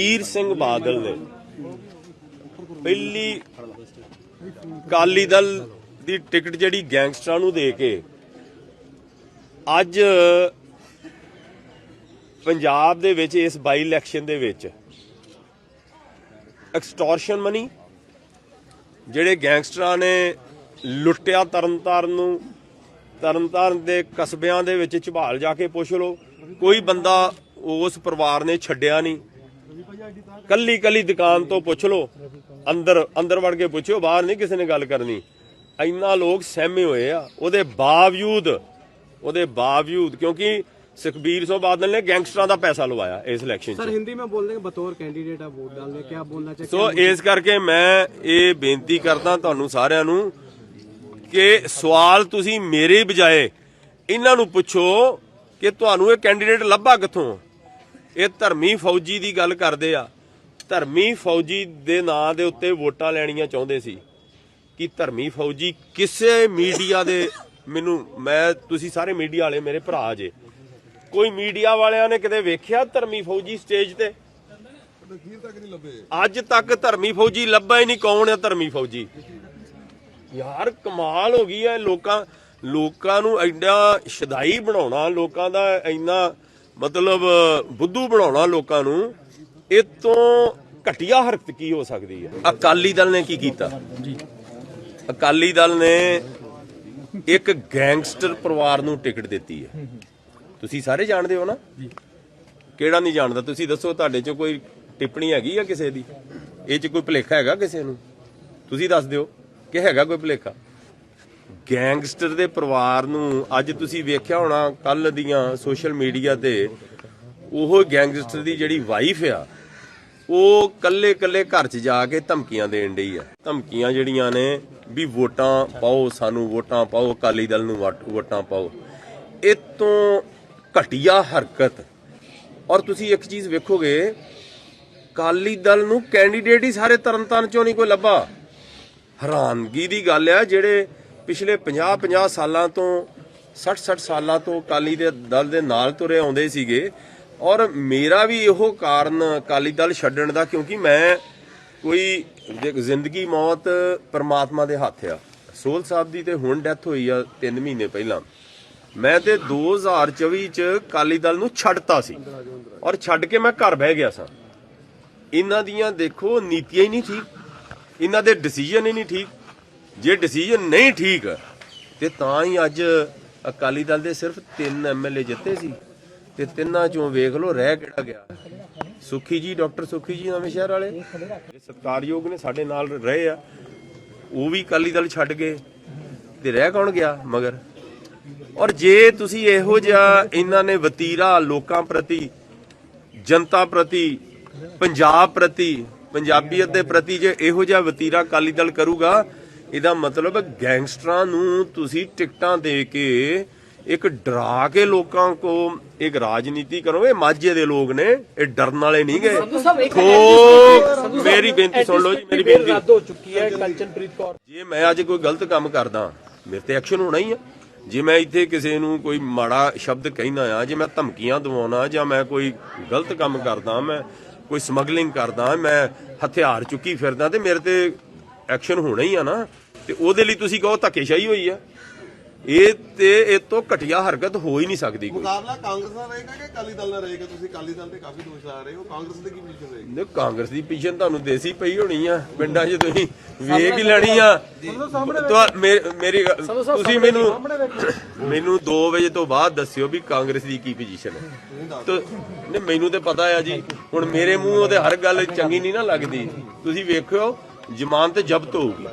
ਵੀਰ ਸਿੰਘ ਬਾਦਲ ਨੇ ਪਹਿਲੀ ਕਾਲੀ ਦਲ ਦੀ ਟਿਕਟ ਜਿਹੜੀ ਗੈਂਗਸਟਰਾਂ ਨੂੰ ਦੇ ਕੇ ਅੱਜ ਪੰਜਾਬ ਦੇ ਵਿੱਚ, ਇਸ ਬਾਈ ਇਲੈਕਸ਼ਨ ਦੇ ਵਿੱਚ ਐਕਸਟੋਰਸ਼ਨ ਮਨੀ ਜਿਹੜੇ ਗੈਂਗਸਟਰਾਂ ਨੇ ਲੁੱਟਿਆ ਤਰਨਤਾਰਨ ਨੂੰ, ਤਰਨਤਾਰਨ ਦੇ ਕਸਬਿਆਂ ਦੇ ਵਿੱਚ ਝਬਾਲ ਜਾ ਕੇ ਪੁੱਛ ਲਓ, ਕੋਈ ਬੰਦਾ ਉਸ ਪਰਿਵਾਰ ਨੇ ਛੱਡਿਆ ਨਹੀਂ। ਕੱਲੀ ਕੱਲੀ ਦੁਕਾਨ ਤੋਂ ਪੁੱਛ ਲਓ ਅੰਦਰ ਅੰਦਰ ਵੜ ਕੇ ਪੁੱਛਿਓ ਬਾਹਰ ਨਹੀਂ ਕਿਸੇ ਨੇ ਗੱਲ ਕਰਨੀ ਇੰਨਾ ਲੋਕ ਸਹਿਮੇ ਹੋਏ ਆ ਉਹਦੇ ਬਾਵਜੂਦ ਉਹਦੇ ਬਾਵਜੂਦ ਕਿਉਂਕਿ ਸੁਖਬੀਰ ਸਿੰਘ ਬਾਦਲ ਨੇ ਗੈਂਗਸਟਰਾਂ ਦਾ ਪੈਸਾ ਲਵਾਇਆ ਇਸ ਇਲੈਕਸ਼ਨ 'ਚ सर हिंदी में बोल देंगे बतौर कैंडिडेट आप वोट डालने क्या बोलना चाहिए ਸੋ ਇਸ ਕਰਕੇ ਮੈਂ ਇਹ ਬੇਨਤੀ ਕਰਦਾ ਤੁਹਾਨੂੰ ਸਾਰਿਆਂ ਨੂੰ ਕਿ ਸਵਾਲ ਤੁਸੀਂ ਮੇਰੇ ਬਜਾਏ ਇਹਨਾਂ ਨੂੰ ਪੁੱਛੋ ਕਿ ਤੁਹਾਨੂੰ ਇਹ ਕੈਂਡੀਡੇਟ ਲੱਭਾ ਕਿੱਥੋਂ ਇਹ ਧਰਮੀ ਫੌਜੀ ਦੀ ਗੱਲ ਕਰਦੇ ਆ। ਧਰਮੀ ਫੌਜੀ ਦੇ ਨਾਂ ਦੇ ਉੱਤੇ ਵੋਟਾਂ ਲੈਣੀਆਂ ਚਾਹੁੰਦੇ ਸੀ ਕਿ ਧਰਮੀ ਫੌਜੀ ਕਿਸੇ ਮੀਡੀਆ ਦੇ ਮੈਨੂੰ, ਮੈਂ, ਤੁਸੀਂ ਸਾਰੇ ਮੀਡੀਆ ਵਾਲੇ ਮੇਰੇ ਭਰਾ ਜੇ। ਕੋਈ ਮੀਡੀਆ ਵਾਲਿਆਂ ਨੇ ਕਿਤੇ ਵੇਖਿਆ ਧਰਮੀ ਫੌਜੀ ਸਟੇਜ ਤੇ? ਅੱਜ ਤੱਕ ਧਰਮੀ ਫੌਜੀ ਲੱਭਾ ਹੀ ਨਹੀਂ ਕੌਣ ਹੈ ਧਰਮੀ ਫੌਜੀ। ਯਾਰ, ਕਮਾਲ ਹੋ ਗਈ ਹੈ ਲੋਕਾਂ ਲੋਕਾਂ ਨੂੰ ਐਡਾ ਸ਼ਦਾਈ ਬਣਾਉਣਾ, ਲੋਕਾਂ ਦਾ ਇੰਨਾ ਮਤਲਬ ਬੁੱਧੂ ਬਣਾਉਣਾ ਲੋਕਾਂ ਨੂੰ ਇਹ ਤੋਂ ਘਟੀਆ ਹਰਕਤ ਕੀ ਹੋ ਸਕਦੀ ਹੈ? ਅਕਾਲੀ ਦਲ ਨੇ ਕੀ ਕੀਤਾ? ਅਕਾਲੀ ਦਲ ਨੇ ਇੱਕ ਗੈਂਗਸਟਰ ਪਰਿਵਾਰ ਨੂੰ ਟਿਕਟ ਦਿੱਤੀ ਹੈ। ਤੁਸੀਂ ਸਾਰੇ ਜਾਣਦੇ ਹੋ ਨਾ? ਕਿਹੜਾ ਨਹੀਂ ਜਾਣਦਾ? ਤੁਸੀਂ ਦੱਸੋ ਤੁਹਾਡੇ 'ਚ ਕੋਈ ਟਿੱਪਣੀ ਹੈਗੀ ਆ ਕਿਸੇ ਦੀ? ਇਹ 'ਚ ਕੋਈ ਭੁਲੇਖਾ ਹੈਗਾ ਕਿਸੇ ਨੂੰ? ਤੁਸੀਂ ਦੱਸ ਦਿਓ ਕਿ ਹੈਗਾ ਕੋਈ ਭੁਲੇਖਾ? ਗੈਂਗਸਟਰ ਦੇ ਪਰਿਵਾਰ ਨੂੰ ਅੱਜ ਤੁਸੀਂ ਵੇਖਿਆ ਹੋਣਾ ਕੱਲ ਦੀਆਂ ਸੋਸ਼ਲ ਮੀਡੀਆ ਤੇ ਉਹ ਗੈਂਗਸਟਰ ਦੀ ਜਿਹੜੀ ਵਾਈਫ ਆ, ਉਹ ਕੱਲੇ ਕੱਲੇ ਘਰ 'ਚ ਜਾ ਕੇ ਧਮਕੀਆਂ ਦੇਣ ਡਈ ਆ। ਧਮਕੀਆਂ ਜਿਹੜੀਆਂ ਨੇ ਵੀ ਵੋਟਾਂ ਪਾਓ ਸਾਨੂੰ, ਵੋਟਾਂ ਪਾਓ, ਅਕਾਲੀ ਦਲ ਨੂੰ ਵੋਟਾਂ ਪਾਓ। ਇਹ ਤੋਂ ਘਟੀਆ ਹਰਕਤ। ਔਰ ਤੁਸੀਂ ਇੱਕ ਚੀਜ਼ ਵੇਖੋਗੇ ਕਾਲੀ ਦਲ ਨੂੰ ਕੈਂਡੀਡੇਟ ਹੀ ਸਾਰੇ ਤਰਨਤਾਰਨ ਚੋਂ ਨਹੀਂ ਕੋਈ ਲੱਭਾ। ਹੈਰਾਨਗੀ ਦੀ ਗੱਲ ਆ, ਜਿਹੜੇ ਪਿਛਲੇ 50 50 ਸਾਲਾਂ ਤੋਂ 60 60 ਸਾਲਾਂ ਤੋਂ ਅਕਾਲੀ ਦੇ ਦਲ ਦੇ ਨਾਲ ਤੁਰੇ ਆਉਂਦੇ ਸੀਗੇ ਔਰ ਮੇਰਾ ਵੀ ਇਹੋ ਕਾਰਨ ਅਕਾਲੀ ਦਲ ਛੱਡਣ ਦਾ ਕਿਉਂਕਿ ਮੈਂ ਕੋਈ ਜ਼ਿੰਦਗੀ ਮੌਤ ਪਰਮਾਤਮਾ ਦੇ ਹੱਥ ਆ। ਸੋਲ ਸਾਹਿਬ ਦੀ ਤੇ ਹੁਣ ਡੈਥ ਹੋਈ ਆ 3 ਮਹੀਨੇ ਪਹਿਲਾਂ। ਮੈਂ ਤੇ 2024 ਚ ਅਕਾਲੀ ਦਲ ਨੂੰ ਛੱਡਤਾ ਸੀ ਔਰ ਛੱਡ ਕੇ ਮੈਂ ਘਰ ਬਹਿ ਗਿਆ ਸਾਂ। ਇਹਨਾਂ ਦੀਆਂ ਦੇਖੋ ਨੀਤੀਆਂ ਹੀ ਨਹੀਂ ਠੀਕ। ਇਹਨਾਂ ਦੇ ਡਿਸੀਜਨ ਹੀ ਨਹੀਂ ਠੀਕ। ਜੇ ਡਿਸੀਜਨ ਨਹੀਂ ਠੀਕ, ਤੇ ਤਾਂ ਹੀ ਅੱਜ ਅਕਾਲੀ ਦਲ ਦੇ ਸਿਰਫ 3 ਐਮਐਲਏ ਜਿੱਤੇ ਸੀ। ਤੇ ਤਿੰਨਾਂ ਚੋਂ ਵੇਖ ਲਓ ਰਹਿ ਕਿਹੜਾ ਗਿਆ। ਸੁਖੀ ਜੀ, ਡਾਕਟਰ ਸੁਖੀ ਜੀ ਨਵੇਂ ਸ਼ਹਿਰ ਵਾਲੇ। ਇਹ ਸਤਕਾਰਯੋਗ ਨੇ ਸਾਡੇ ਨਾਲ ਰਹੇ ਆ। ਉਹ ਵੀ ਅਕਾਲੀ ਦਲ ਛੱਡ ਗਏ। ਤੇ ਰਹਿ ਕੌਣ ਗਿਆ ਮਗਰ? ਔਰ ਜੇ ਤੁਸੀਂ ਇਹੋ ਜਿਹਾ ਇਹਨਾਂ ਨੇ ਵਤੀਰਾ ਲੋਕਾਂ ਪ੍ਰਤੀ, ਜਨਤਾ ਪ੍ਰਤੀ, ਪੰਜਾਬ ਪ੍ਰਤੀ, ਪੰਜਾਬੀਅਤ ਦੇ ਪ੍ਰਤੀ ਜੇ ਇਹੋ ਜਿਹਾ ਵਤੀਰਾ ਅਕਾਲੀ ਦਲ ਕਰੂਗਾ ਇਹਦਾ ਮਤਲਬ ਗੈਂਗਸਟਰਾਂ ਨੂੰ ਤੁਸੀਂ ਟਿਕਟਾਂ ਦੇ ਕੇ ਇੱਕ ਡਰਾ ਕੇ ਲੋਕਾਂ ਕੋ ਇੱਕ ਰਾਜਨੀਤੀ ਕਰੋ। ਇਹ ਮਾਝੇ ਦੇ ਲੋਕ ਨੇ ਇਹ ਡਰਨ ਵਾਲੇ ਨਹੀਂ ਗਏ। ਮੇਰੀ ਬੇਨਤੀ ਸੁਣ ਲਓ ਜੀ ਮੇਰੀ ਬੇਨਤੀ। ਹੋ ਚੁੱਕੀ ਹੈ ਕੰਚਨਪ੍ਰੀਤ ਕੌਰ। ਜੇ ਮੈਂ ਅੱਜ ਕੋਈ ਗਲਤ ਕੰਮ ਕਰਦਾ ਮੇਰੇ ਤੇ ਐਕਸ਼ਨ ਹੋਣਾ ਹੀ ਆ। ਜੇ ਮੈਂ ਇੱਥੇ ਕਿਸੇ ਨੂੰ ਕੋਈ ਮਾੜਾ ਸ਼ਬਦ ਕਹਿੰਦਾ ਆ ਜੇ ਮੈਂ ਧਮਕੀਆਂ ਦਵਾਉਣਾ ਜਾਂ ਮੈਂ ਕੋਈ ਗਲਤ ਕੰਮ ਕਰਦਾ ਮੈਂ ਕੋਈ ਸਮਗਲਿੰਗ ਕਰਦਾ ਮੈਂ ਹਥਿਆਰ ਚੁੱਕੀ ਫਿਰਦਾ ਤੇ ਮੇਰੇ ਤੇ ਐਕਸ਼ਨ ਹੋਣਾ ਹੀ ਆ ਨਾ ਤੇ ਉਹਦੇ ਲਈ ਤੁਸੀਂ ਕਹੋ ਧੱਕੇਸ਼ਾਹੀ ਹੋਈ ਆ। ਇਹ ਤੇ ਇਹ ਤੋਂ ਘਟੀਆ ਹਰਕਤ ਹੋ ਹੀ ਨਹੀਂ ਸਕਦੀ ਕੋਈ। ਮੁਕਾਬਲਾ ਕਾਂਗਰਸ ਨਾਲ ਰਹੇਗਾ ਕਿ ਅਕਾਲੀ ਦਲ ਨਾਲ ਰਹੇਗਾ? ਤੁਸੀਂ ਅਕਾਲੀ ਦਲ ਤੇ ਕਾਫੀ ਦੋਸ਼ ਲਾ ਰਹੇ ਹੋ। ਕਾਂਗਰਸ ਦੀ ਕੀ ਪੋਜੀਸ਼ਨ ਰਹੇਗੀ? ਨੇ ਕਾਂਗਰਸ ਦੀ ਪੀਛਨ ਤੁਹਾਨੂੰ ਦੇਸੀ ਪਈ ਹੋਣੀ ਆ। ਪਿੰਡਾਂ 'ਚ ਤੁਸੀਂ ਵੇਖ ਹੀ ਲੈਣੀ ਆ। ਮੇਰੀ ਗੱਲ- ਤੁਸੀਂ ਮੈਨੂੰ ਮੈਨੂੰ 2 ਵਜੇ ਤੋਂ ਬਾਅਦ ਦੱਸਿਓ ਵੀ ਕਾਂਗਰਸ ਦੀ ਕੀ ਪੋਜੀਸ਼ਨ ਹੈ। ਤੇ ਨਹੀਂ ਮੈਨੂੰ ਤੇ ਪਤਾ ਆ ਜੀ। ਹੁਣ ਮੇਰੇ ਮੂੰਹ ਉਹਦੇ ਹਰ ਗੱਲ ਚੰਗੀ ਨਹੀਂ ਨਾ ਲੱਗਦੀ। ਤੁਸੀਂ ਵੇਖਿਓ। ਜ਼ਮਾਨਤ ਜ਼ਬਤ ਹੋਊਗੀ।